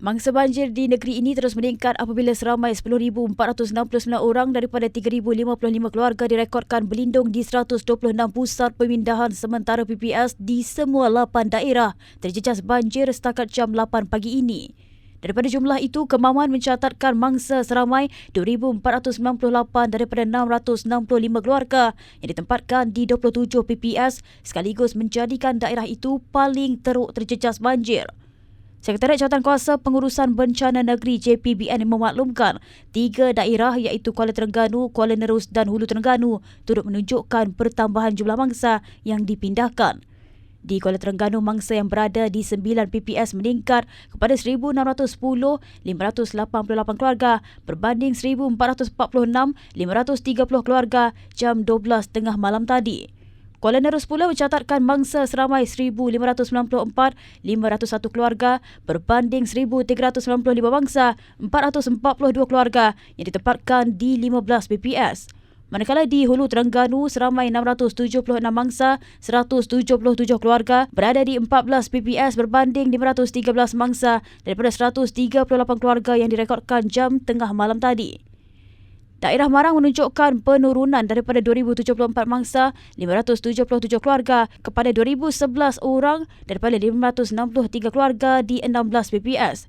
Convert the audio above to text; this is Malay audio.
Mangsa banjir di negeri ini terus meningkat apabila seramai 10,469 orang daripada 3,055 keluarga direkodkan berlindung di 126 pusat pemindahan sementara PPS di semua 8 daerah terjejas banjir setakat jam 8 pagi ini. Daripada jumlah itu, kemauan mencatatkan mangsa seramai 2,498 daripada 665 keluarga yang ditempatkan di 27 PPS sekaligus menjadikan daerah itu paling teruk terjejas banjir. Sekretariat Jawatan Kuasa Pengurusan Bencana Negeri JPBN memaklumkan tiga daerah iaitu Kuala Terengganu, Kuala Nerus dan Hulu Terengganu turut menunjukkan pertambahan jumlah mangsa yang dipindahkan. Di Kuala Terengganu, mangsa yang berada di 9 PPS meningkat kepada 1,610, 588 keluarga berbanding 1,446, 530 keluarga jam 12 tengah malam tadi. Kuala Nerus pula mencatatkan mangsa seramai 1,594, 501 keluarga berbanding 1,395 mangsa, 442 keluarga yang ditempatkan di 15 BPS. Manakala di Hulu Terengganu seramai 676 mangsa, 177 keluarga berada di 14 PPS berbanding 513 mangsa daripada 138 keluarga yang direkodkan jam tengah malam tadi. Daerah Marang menunjukkan penurunan daripada 2,074 mangsa 577 keluarga kepada 2,011 orang daripada 563 keluarga di 16 PPS.